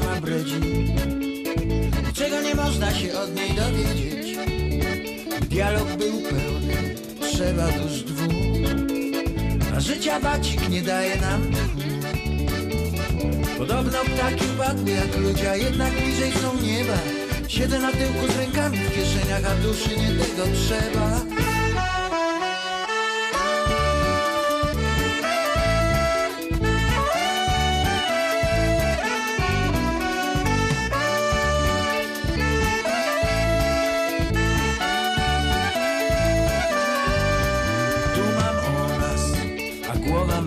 bredzi Czego nie można się od niej dowiedzieć? Dialog był pełny, trzeba dusz dwóch. A życia bacik nie daje nam Podobno ptaki upadły jak ludzie, a jednak bliżej są nieba. Siedzę na tyłku z rękami w kieszeniach, a duszy nie tego trzeba